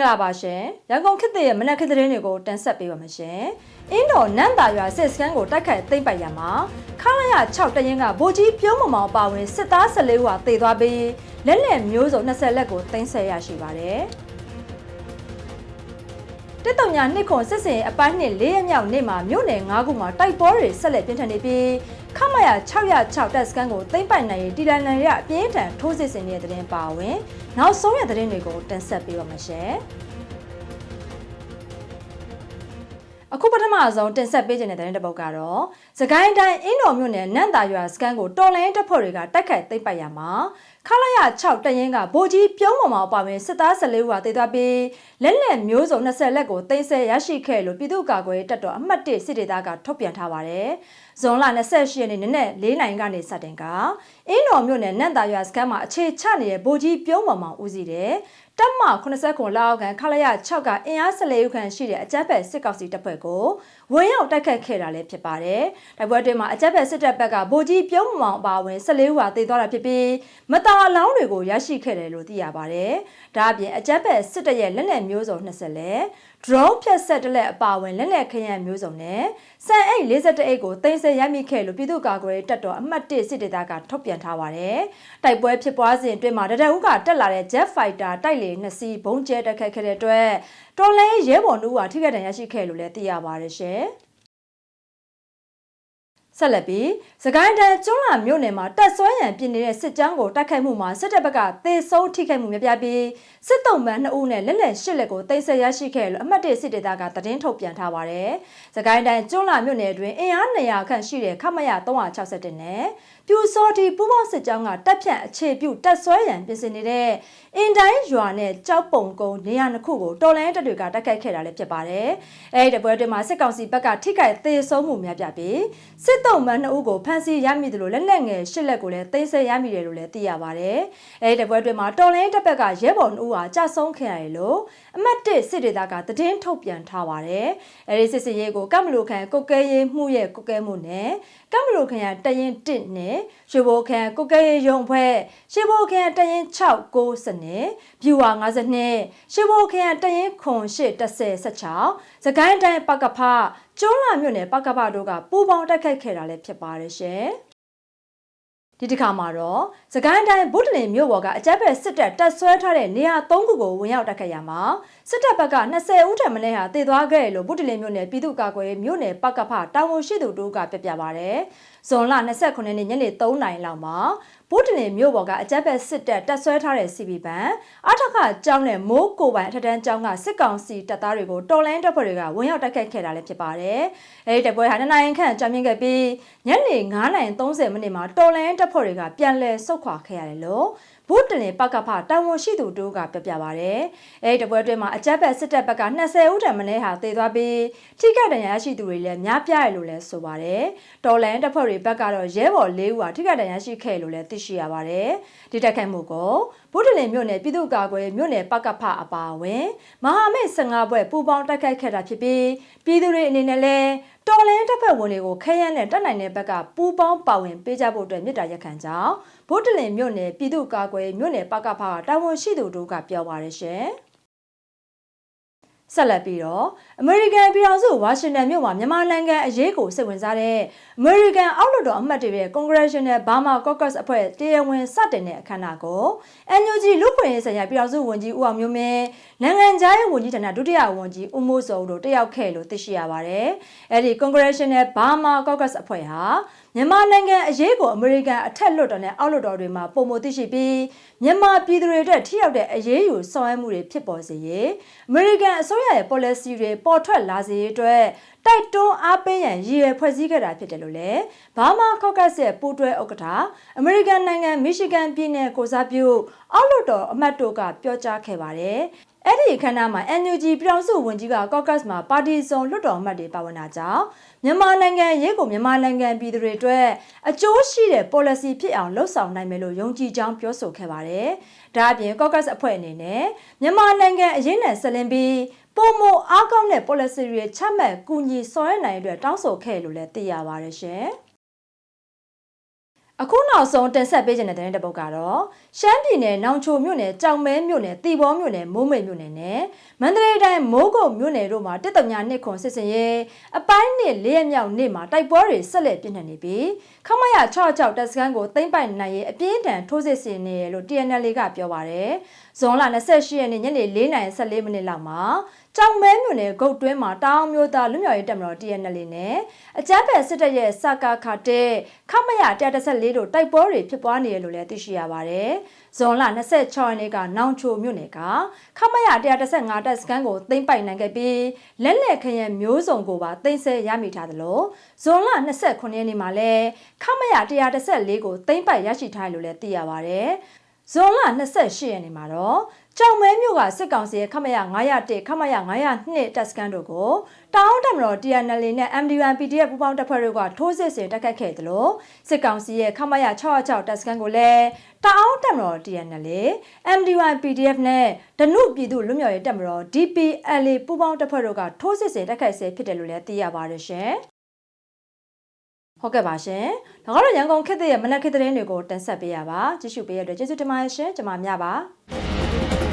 ္ဂလာပါရှင်ရန်ကုန်ခေတ်သစ်ရဲ့မနက်ခေတ်သတင်းတွေကိုတင်ဆက်ပေးပါမယ်ရှင်အင်းတော်နန့်တာရွာစစ်စခန်းကိုတိုက်ခိုက်သိမ်းပိုက်ရမှာခလာရ6တရင်ကဗိုလ်ကြီးပြုံးမမောင်ပါဝင်စစ်သား14ဦးဟာတေသွားပြီးလက်လက်မျိုးစုံ20လက်ကိုသိမ်းဆည်းရရှိပါတယ်တက်တုံညာနှစ်ခွန်စစ်စင်အပိုင်းနှစ်၄ရက်မြောက်နေ့မှာမြို့နယ်၅ခုမှာတိုက်ပွဲတွေဆက်လက်ပြင်းထန်နေပြီး ခမရ606တပ်စခန်းကိုသိမ်းပိုက်နိုင်ရေးတီလန်နန်ရအပြင်းထန်ထိုးစစ်ဆင်နေတဲ့တဲ့ပါဝင် နောက်ဆုံးရတဲ့တွေကိုတင်ဆက်ပေးပါမယ်ရှင် အခုပထမဆုံးတင်ဆက်ပေးခြင်းတဲ့တဲ့တစ်ပုဒ်ကတော့စကိုင်းတိုင်းအင်းတော်မြို့နယ်နန့်တာရွာစခန်းကိုတော်လိုင်းတပ်ဖွဲ့တွေကတိုက်ခိုက်သိမ်းပိုက်ရမှာခလာရ6တရင်ကဗိုလ်ကြီးပြုံးမောင်မောင်ပါဝင်စစ်သား14ဦးဟာတေသွားပြီးလက်လက်မျိုးစုံ20လက်ကိုတင်ဆက်ရရှိခဲ့လို့ပြည်သူ့ကာကွယ်တပ်တော်အမှတ်1စစ်ဒေသကထုတ်ပြန်ထားပါတယ်။ဇွန်လ28ရက်နေ့နနက်4နိုင်ကနေစတင်ကအင်းတော်မြို့နယ်နန့်တာရွာစခန်းမှာအခြေချနေတဲ့ဗိုလ်ကြီးပြုံးမောင်မောင်ဦးစီးတဲ့ တပ်မ80ခုလောက်ကန်ခလာရ6ကအင်အား14ဦးခန့်ရှိတဲ့အကြမ်းဖက်စစ်ကောင်စီတပ်ဖွဲ့ကို ဝင်ရောက်တိုက်ခတ်ခဲ့တာလည်းဖြစ်ပါတယ်။တိုက်ပွဲအတွင်းမှာအကြမ်းဖက်စစ်တပ်ဘက်ကဗိုလ်ကြီးပြုံးမောင်အပါအဝင်14ဦးဟာတေသွားတာဖြစ်ပြီးမတာအလောင်းတွေကိုရရှိခဲ့တယ်လို့သိရပါတယ်။ဒါအပြင်အကြမ်းဖက်စစ်တပ်ရဲ့လက်နက်မျိုးစုံ20လက် drone ဖြတ်ဆက်တလက်အပါအဝင်လက်နက်ခရမ်းမျိုးစုံနဲ့စံအိတ်51အိတ်ကိုတင်ဆက်ရမိခဲ့လို့ပြည်သူ့ကာကွယ်တပ်တော်အမှတ်1စစ်ဒေသကထုတ်ပြန်ထားပါတယ်။တိုက်ပွဲဖြစ်ပွားစဉ်အတွင်းမှာတရက်ဦးကတက်လာတဲ့ Jet Fighter တိုက်လေ2စီးဘုံကျဲတက်ခတ်ခဲ့တဲ့အတွက်တော်လဲရဲဘော်တို့ကထိခိုက်ဒဏ်ရရှိခဲ့လို့လည်းသိရပါတယ်ရှင်။때 ဆက်လက်ပြီးစကိုင်းတိုင်းကျွန်းလာမြို့နယ်မှာတက်ဆွဲရန်ပြင်နေတဲ့စစ်ကြောင်းကိုတိုက်ခိုက်မှုမှာစစ်တပ်ဘက်ကသေဆုံးထိခိုက်မှုများပြားပြီးစစ်တုံးမှန်2ဦးနဲ့လက်လက်8လက်ကိုတိတ်ဆက်ရရှိခဲ့လို့အမှတ်1စစ်ဒေသကသတင်းထုတ်ပြန်ထားပါတယ်။စကိုင်းတိုင်းကျွန်းလာမြို့နယ်အတွင်းအင်အား200ခန့်ရှိတဲ့ခမရ361နဲ့ပြူစောတီပူပေါင်းစစ်ကြောင်းကတပ်ဖြန့်အခြေပြုတက်ဆွဲရန်ပြင်ဆင်နေတဲ့အင်တိုင်းရွာနဲ့ကြောက်ပုံကုန်းနေရာနှစ်ခုကိုတော်လိုင်းတပ်တွေကတိုက်ခိုက်ခဲ့တာလည်းဖြစ်ပါတယ်။အဲဒီတပွဲတွင်မှာစစ်ကောင်စီဘက်ကထိခိုက်သေဆုံးမှုများပြပြီးစစ်တုံးမှန်2ဦးကိုဖမ်းဆီးရမိတယ်လို့လက်နက်ငယ်8လက်ကိုလည်းသိမ်းဆည်းရမိတယ်လို့လည်းသိရပါတယ်။အဲဒီတပွဲတွင်မှာတော်လိုင်းတပ်ဘက်ကရဲဘော်2ဦးဟာကြာဆုံးခဲ့ရတယ်လို့အမတ်1စစ်ဒေသကသတင်းထုတ်ပြန်ထားပါတယ်။အဲဒီစစ်စစ်ရေးကိုကမ္မလူခန်ကုတ်ကဲရေးမှုရဲ့ကုတ်ကဲမှုနဲ့ကမ္မလူခန်ရတရင်1နဲ့ရွှေဘိုခန်ကုတ်ကဲရေးရုံဖွဲ့ရွှေဘိုခန်တရင်6 9စနစ်ဗျူဟာ52ရွှေဘိုခန်တရင်ခွန်8 10 16စကိုင်းတိုင်းပကဖ ကျွန်းလာမြို့နယ်ပကဖတို့ကပူပေါင်းတိုက်ခိုက်ခဲ့တာလည်းဖြစ်ပါတယ်ရှင်။ဒီတစ်ခါမှာတော့စကိုင်းတိုင်းဗုဒ္ဓလင်မြို့ပေါ်ကအကြက်ဖက်စစ်တပ်တပ်ဆွဲထားတဲ့နေရာ၃ခုကိုဝင်ရောက်တိုက်ခတ်ရမှာစစ်တပ်ဘက်က20ဦးထက်မနည်းဟာတည်သွားခဲ့တယ်လို့ဗုဒ္ဓလင်မြို့နယ်ပြည်သူ့ကာကွယ်ရေးမြို့နယ်ပကဖတာဝန်ရှိသူတို့ကပြပြပါဗျ။ ဇွန်လ29ရက်နေ့ညနေ3နာရီလောက်မှာဗုဒ္ဓလင်မြို့ပေါ်ကအကြက်ဖက်စစ်တပ်တပ်ဆွဲထားတဲ့စီပီပန်အထက်ခကျောင်းနဲ့မိုးကိုပိုင်အထက်တန်းကျောင်းကစစ်ကောင်စီတပ်သားတွေကိုတော်လိုင်းတပ်ဖွဲ့တွေကဝင်ရောက်တိုက်ခိုက်ခဲ့တာလည်းဖြစ်ပါတယ်။အဲဒီတပ်ပွဲဟာနှစ်နိုင်ခန့်ကြာမြင့်ခဲ့ပြီးညနေ9:30မိနစ်မှာတော်လိုင်းတပ်ဖွဲ့တွေကပြန်လည်ဆုတ်ခွာခဲ့ရတယ်လို့ ဘုတလင်ပကဖတာဝန်ရှိသူတို့ကပြပြပါဗျ။အဲဒီတပွဲအတွင်းမှာအကြက်ဘက်စစ်တပ်ဘက်က20ဦးတန်မင်းဟာသေသွားပြီးထိခိုက်ဒဏ်ရာရှိသူတွေလည်းများပြားတယ်လို့လည်းဆိုပါတယ်။တော်လန်တပ်ဖွဲ့တွေဘက်ကတော့ရဲဘော်၄ဦးဟာထိခိုက်ဒဏ်ရာရှိခဲ့လို့လည်းသိရှိရပါတယ်။ဒီတက်ခိုက်မှုကိုဘုဒ္ဓလင်မြို့နယ်ပြည်သူ့ကာကွယ်မြို့နယ်ပကဖအပါအဝင်မဟာမိတ်15ဘွဲ့ပူးပေါင်းတိုက်ခိုက်ခဲ့တာဖြစ်ပြီးပြည်သူတွေအနေနဲ့လည်းတော်လင်းတပ်ဖက်ဝင်တွေကိုခဲရန်နဲ့တက်နိုင်တဲ့ဘက်ကပူးပေါင်းပါဝင်ပေးကြဖို့အတွက်မြစ်တာရက်ခံကြောင်းဗုဒ္ဓလင်မြို့နယ်ပြည်သူ့ကာကွယ်မြို့နယ်ပကဖတာဝန်ရှိသူတို့ကပြောပါရရှင်။ ဆက်လက်ပြီးတော့အမေရိကန်ပြည်ထောင်စုဝါရှင်တန်မြို့မှာမြန်မာနိုင်ငံအရေးကိုစိတ်ဝင်စားတဲ့အမေရိကန်အောက်လွှတ်တော်အမတ်တွေရဲ့ Congressional Burma Caucus အဖွဲ့တရားဝင်စတင်တဲ့အခမ်းအနားကို NUG လူ့ခွင့်ရေးဆိုင်ရာပြည်ထောင်စုဝန်ကြီးဦးအောင်မျိုးမင်းနိုင်ငံခြားရေးဝန်ကြီးဌာနဒုတိယဝန်ကြီးဦးမိုးစောတို့တက်ရောက်ခဲ့လို့သိရှိရပါတယ်။အဲဒီ Congressional Burma Caucus အဖွဲ့ဟာ မြန်မာနိုင်ငံအရေးကိုအမေရိကန်အထက်လွှတ်တော်နဲ့အောက်လွှတ်တော်တွေမှာပုံမသိရှိပြီးမြန်မာပြည်သူတွေအတွက်ထိရောက်တဲ့အရေးယူဆောင်ရွက်မှုတွေဖြစ်ပေါ်စေရေးအမေရိကန်အစိုးရရဲ့ policy တွေပေါ်ထွက်လာစေရေးအတွက်တိုက်တွန်းအားပေးရန်ရည်ရွယ်ဖွဲ့စည်းခဲ့တာဖြစ်တယ်လို့လည်းဘာမာကော့ကတ်ရဲ့ပူးတွဲဥက္ကဋ္ဌအမေရိကန်နိုင်ငံမီရှီဂန်ပြည်နယ်ကိုစားပြုအောက်လွှတ်တော်အမတ်တို့ကပြောကြားခဲ့ပါတယ် အဲ့ဒီအခမ်းအနားမှာ NUG ပြည်ထောင်စုဝန်ကြီးက Caucus မှာပါတီစုံလွှတ်တော်အမတ်တွေပါဝင်တာကြောင့်မြန်မာနိုင်ငံရေးကိုမြန်မာနိုင်ငံပြည်သူတွေအတွက်အကျိုးရှိတဲ့ policy ဖြစ်အောင်လှုပ်ဆောင်နိုင်မယ်လို့ယုံကြည်ကြောင်းပြောဆိုခဲ့ပါတယ်။ဒါအပြင် Caucus အဖွဲ့အနေနဲ့မြန်မာနိုင်ငံအရေးနဲ့ဆက်လင်းပြီးပုံမအားကောင်းတဲ့ policy တွေချမှတ်ကူညီဆောင်ရွက်နိုင်တဲ့အတွက်တောင်းဆိုခဲ့လို့လည်းသိရပါတယ်ရှင်။ အခုနောက်ဆုံးတင်ဆက်ပေးခြင်းတဲ့တဲ့တစ်ပုဒ်ကတော့ရှမ်းပြည်နယ်နောင်ချိုမြို့နယ်ကြောင်မဲမြို့နယ်တီဘောမြို့နယ်မိုးမိတ်မြို့နယ်နဲ့မန္တလေးတိုင်းမိုးကုတ်မြို့နယ်တို့မှာတစ်တုံညာနှစ်ခွန်စစ်စင်ရဲ့အပိုင်းနှစ်လေးရက်မြောက်နေ့မှာတိုက်ပွဲတွေဆက်လက်ပြင်းထန်နေပြီးခမရ66တပ်စခန်းကိုသိမ်းပိုက်နိုင်ရေးအပြင်းထန်ထိုးစစ်ဆင်နေရလို့ TNL ကပြောပါတယ်ဇွန်လ28ရက်နေ့ညနေ4:14မိနစ်လောက်မှာကြောင်မဲမြို့နယ်ဂုတ်တွင်းမှာတောင်မျိုးသားလူမျိုးရေးတပ်မတော် TNL နဲ့အကြမ်းဖက်စစ်တပ်ရဲ့စကာခတဲ့ခမရ114တို့တိုက်ပွဲတွေဖြစ်ပွားနေရလို့လည်းသိရှိရပါတယ်။ဇွန်လ26ရက်နေ့ကနောင်ချိုမြို့နယ်ကခမရ115တပ်စခန်းကိုသိမ်းပိုက်နိုင်ခဲ့ပြီးလက်လက်ခရံမျိုးစုံကိုပါသိမ်းဆဲရမိထားသလိုဇွန်လ29ရက်နေ့မှာလည်းခမရ114ကိုသိမ်းပိုက်ရရှိထားတယ်လို့လည်းသိရပါတယ်။ဇွန်လ28ရက်နေ့မှာတော့ ကြောင်မဲမြို့ကစစ်ကောင်စီရဲ့ခမရ901ခမရ902တပ်စခန်းတို့ကိုတောင်းတမတော် TNL နဲ့ MD1 PDF ပူးပေါင်းတပ်ဖွဲ့တို့ကထိုးစစ်ဆင်တိုက်ခတ်ခဲ့တယ်လို့စစ်ကောင်စီရဲ့ခမရ606တပ်စခန်းကိုလည်းတောင်းတမတော် TNL MD1 PDF နဲ့ဒနုပြည်သူလူမျိုးရေးတပ်မတော် DPLA ပူးပေါင်းတပ်ဖွဲ့တို့ကထိုးစစ်ဆင်တိုက်ခိုက်ဆဲဖြစ်တယ်လို့လည်းသိရပါတယ်ရှင်။ဟုတ်ကဲ့ပါရှင်။ဒါကတော့ရန်ကုန်ခေတ်သစ်ရဲ့မနက်ခေတ်သတင်းတွေကိုတင်ဆက်ပေးရပါ။ကြည့်ရှုပေးရတဲ့ကျေးဇူးတင်ပါတယ်ရှင်။ကျွန်မမြပါ။ Bye.